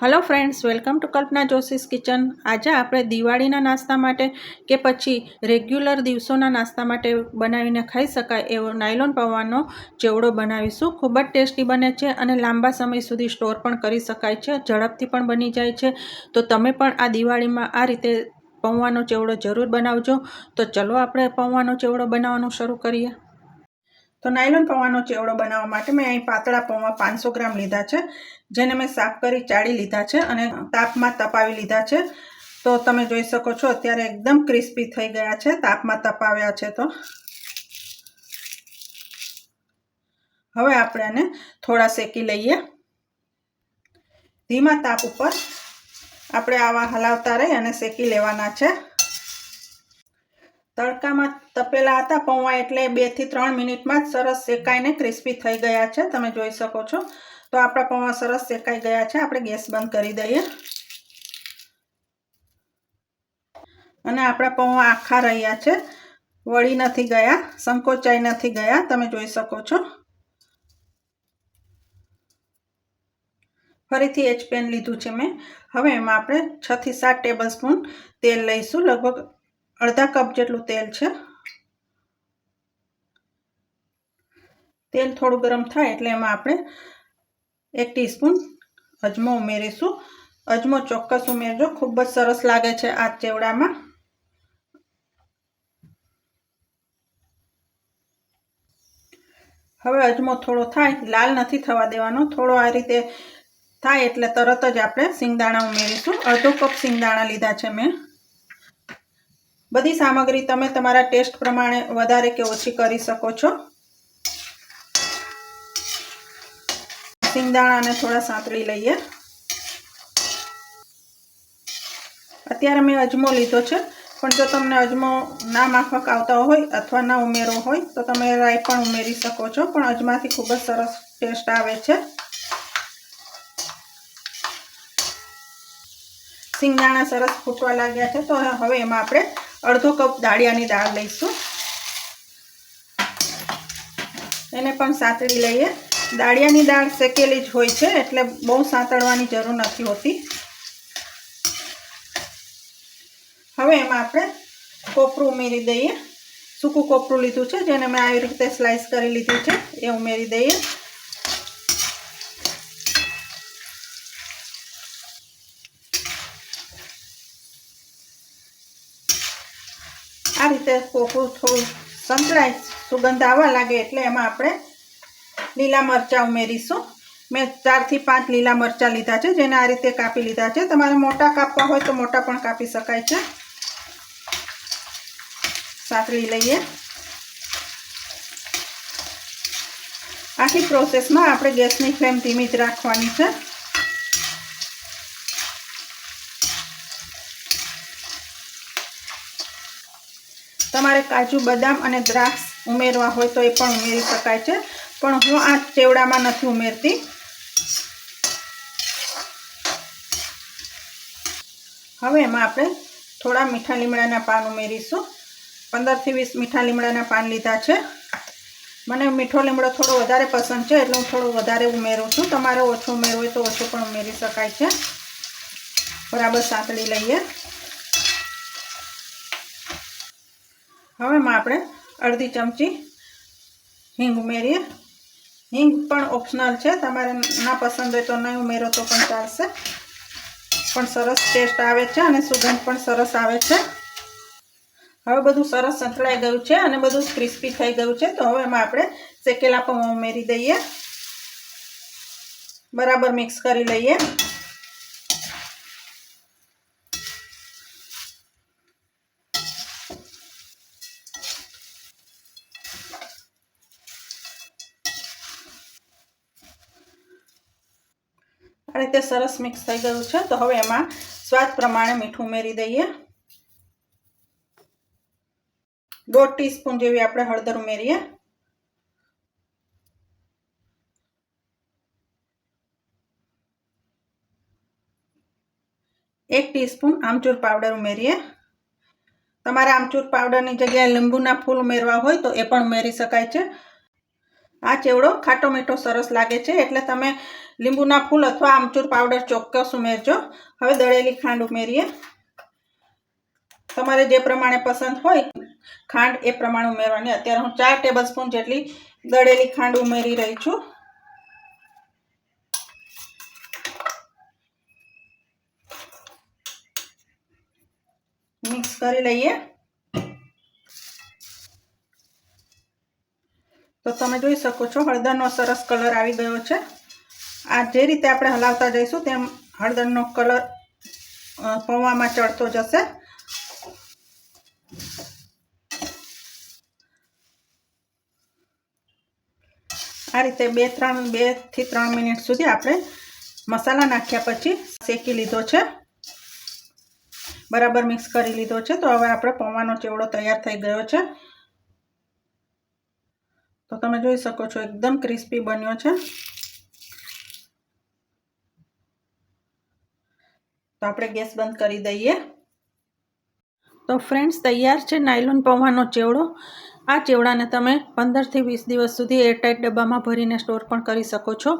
Hello friends welcome to Kalpana Joshi's kitchen આજે આપણે દિવાળીના નાસ્તા માટે કે પછી રેગ્યુલર દિવસોના નાસ્તા માટે બનાવીને ખાઈ શકાય એવો નાયલોન પૌવાનો ચેવડો બનાવીશું. ખૂબ જ ટેસ્ટી બને છે અને લાંબા સમય સુધી સ્ટોર પણ કરી શકાય છે, ઝડપથી પણ બની જાય છે. તો તમે પણ આ દિવાળીમાં આ રીતે પૌવાનો ચેવડો જરૂર બનાવજો. તો ચલો આપણે પૌવાનો ચેવડો બનાવવાનું શરૂ કરીએ. તો નાયલોન પૌવાનો ચેવડો બનાવવા માટે મેં અહીં પાતળા પૌવા પાંચસો ગ્રામ લીધા છે, જેને મેં સાફ કરી ચાળી લીધા છે અને તાપમાં તપાવી લીધા છે. તો તમે જોઈ શકો છો અત્યારે એકદમ ક્રિસ્પી થઈ ગયા છે, તાપમાં તપાવ્યા છે તો. હવે આપણે આને થોડા શેકી લઈએ. ધીમા તાપ ઉપર આપણે આવા હલાવતા રહી અને શેકી લેવાના છે. તડકામાં તપેલા હતા પૌવા એટલે બેથી ત્રણ મિનિટમાં જ સરસ શેકાઈને ક્રિસ્પી થઈ ગયા છે. તમે જોઈ શકો છો. તો આપણા પૌવા સરસ શેકાઈ ગયા છે. આપણે ગેસ બંધ કરી દઈએ. અને આપણા પૌવા આખા રહ્યા છે. વળી નથી ગયા, સંકોચાઈ નથી ગયા. તમે જોઈ શકો છો. ફરીથી એચ પેન લીધું છે મેં. હવે એમાં આપણે છથી સાત ટેબલ સ્પૂન તેલ લઈશું. લગભગ અડધા કપ જેટલું તેલ છે. તેલ થોડું ગરમ થાય એટલે એમાં આપણે એક ટીસ્પૂન અજમો ઉમેરીશું. અજમો ચોક્કસ ઉમેરજો, ખૂબ જ સરસ લાગે છે આ ચેવડામાં. હવે અજમો થોડો થાય, લાલ નથી થવા દેવાનો, થોડો આ રીતે થાય એટલે તરત જ આપણે સિંગદાણા ઉમેરીશું. અડધો કપ સિંગદાણા લીધા છે મેં. બધી સામગ્રી તમે તમારા ટેસ્ટ પ્રમાણે વધારે કે ઓછી કરી શકો છો. સિંગદાણાને થોડા સાંતળી લઈએ. અત્યારે મેં અજમો લીધો છે. પણ જો તમને અજમો ના માફક આવતા હોય અથવા ના ઉમેરવો હોય, તો તમે રાઈ પણ ઉમેરી શકો છો. પણ અજમાથી ખૂબ જ સરસ ટેસ્ટ આવે છે. સિંગદાણા સરસ ફૂટવા લાગ્યા છે. તો હવે એમાં આપણે અડધો કપ દાળિયાની દાળ લઈશું. એને પણ સાંતળી લઈએ. દાળિયાની દાળ શેકેલી જ હોય છે, એટલે બહુ સાંતળવાની જરૂર નથી હોતી. હવે એમાં આપણે કોપરું ઉમેરી દઈએ. સૂકું કોપરું લીધું છે, જેને મેં આવી રીતે સ્લાઇસ કરી લીધું છે, એ ઉમેરી દઈએ. આ રીતે કોપરું થોડું સંકળાય સુગંધ આવવા લાગે એટલે એમાં આપણે લીલા મરચાં ઉમેરીશું. મેં ચારથી પાંચ લીલા મરચાં લીધા છે, જેને આ રીતે કાપી લીધા છે. તમારે મોટા કાપવા હોય તો મોટા પણ કાપી શકાય છે. સાતરી લઈએ. આખી પ્રોસેસમાં આપણે ગેસની ફ્લેમ ધીમી જ રાખવાની છે. તમારે કાજુ, બદામ અને દ્રાક્ષ ઉમેરવા હોય તો એ પણ ઉમેરી શકાય છે. પણ હું આ ચેવડામાં નથી ઉમેરતી. હવે એમાં આપણે થોડા મીઠા લીમડાના પાન ઉમેરીશું. પંદરથી વીસ મીઠા લીમડાના પાન લીધા છે. મને મીઠો લીમડો થોડો વધારે પસંદ છે, એટલે હું થોડો વધારે ઉમેરું છું. તમારે ઓછો ઉમેરવું હોય તો ઓછો પણ ઉમેરી શકાય છે. બરાબર સાંતળી લઈએ. હવે એમાં આપણે અડધી ચમચી હિંગ ઉમેરીએ. હિંગ પણ ઓપ્શનલ છે. તમારે ના પસંદ હોય તો નહીં ઉમેરો તો પણ ચાલશે. પણ સરસ ટેસ્ટ આવે છે અને સુગંધ પણ સરસ આવે છે. હવે બધું સરસ સંકળાઈ ગયું છે અને બધું ક્રિસ્પી થઈ ગયું છે. તો હવે એમાં આપણે શેકેલા પૌવા ઉમેરી દઈએ. બરાબર મિક્સ કરી લઈએ. આ રીતે સરસ મિક્સ થઈ ગયું છે. તો હવે એમાં સ્વાદ પ્રમાણે મીઠું ઉમેરી દઈએ. દોઢ ટીસ્પૂન જેવી આપણે હળદર ઉમેરીએ. એક ટીસ્પૂન આમચૂર પાવડર ઉમેરીએ. તમારે આમચૂર પાવડરની જગ્યાએ લીંબુના ફૂલ ઉમેરવા હોય તો એ પણ ઉમેરી શકાય છે. આ ચેવડો ખાટો મીઠો સરસ લાગે છે. એટલે તમે લીંબુના ફૂલ અથવા આમચૂર પાવડર ચોક્કસ ઉમેરજો. હવે દળેલી ખાંડ ઉમેરીએ. તમારે જે પ્રમાણે પસંદ હોય ખાંડ એ પ્રમાણે ઉમેરવાની. અત્યારે હું ચાર ટેબલ સ્પૂન જેટલી દળેલી ખાંડ ઉમેરી રહી છું. મિક્સ કરી લઈએ. તમે જોઈ શકો છો, હળદરનો સરસ કલર આવી ગયો છે. આ જે રીતે આપણે હલાવતા જઈશું તેમ હળદરનો કલર પૌવામાં ચડતો જશે. આ રીતે બે ત્રણ, બેથી ત્રણ મિનિટ સુધી આપણે મસાલા નાખ્યા પછી શેકી લીધો છે. બરાબર મિક્સ કરી લીધો છે. તો હવે આપણે પૌવાનો ચેવડો તૈયાર થઈ ગયો છે. તો તમે જોઈ શકો છો, એકદમ ક્રિસ્પી બન્યો છે. તો આપણે ગેસ બંધ કરી દઈએ. તો ફ્રેન્ડ્સ, તૈયાર છે નાયલોન પૌવાનો ચેવડો. આ ચેવડાને તમે પંદરથી વીસ દિવસ સુધી એરટાઇટ ડબ્બામાં ભરીને સ્ટોર પણ કરી શકો છો.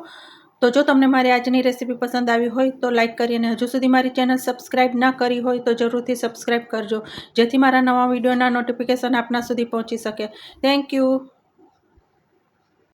તો જો તમને મારી આજની રેસીપી પસંદ આવી હોય તો લાઇક કરી અને હજુ સુધી મારી ચેનલ સબસ્ક્રાઇબ ના કરી હોય તો જરૂરથી સબસ્ક્રાઇબ કરજો. જેથી મારા નવા વિડીયોના નોટિફિકેશન આપના સુધી પહોંચી શકે. Thank you.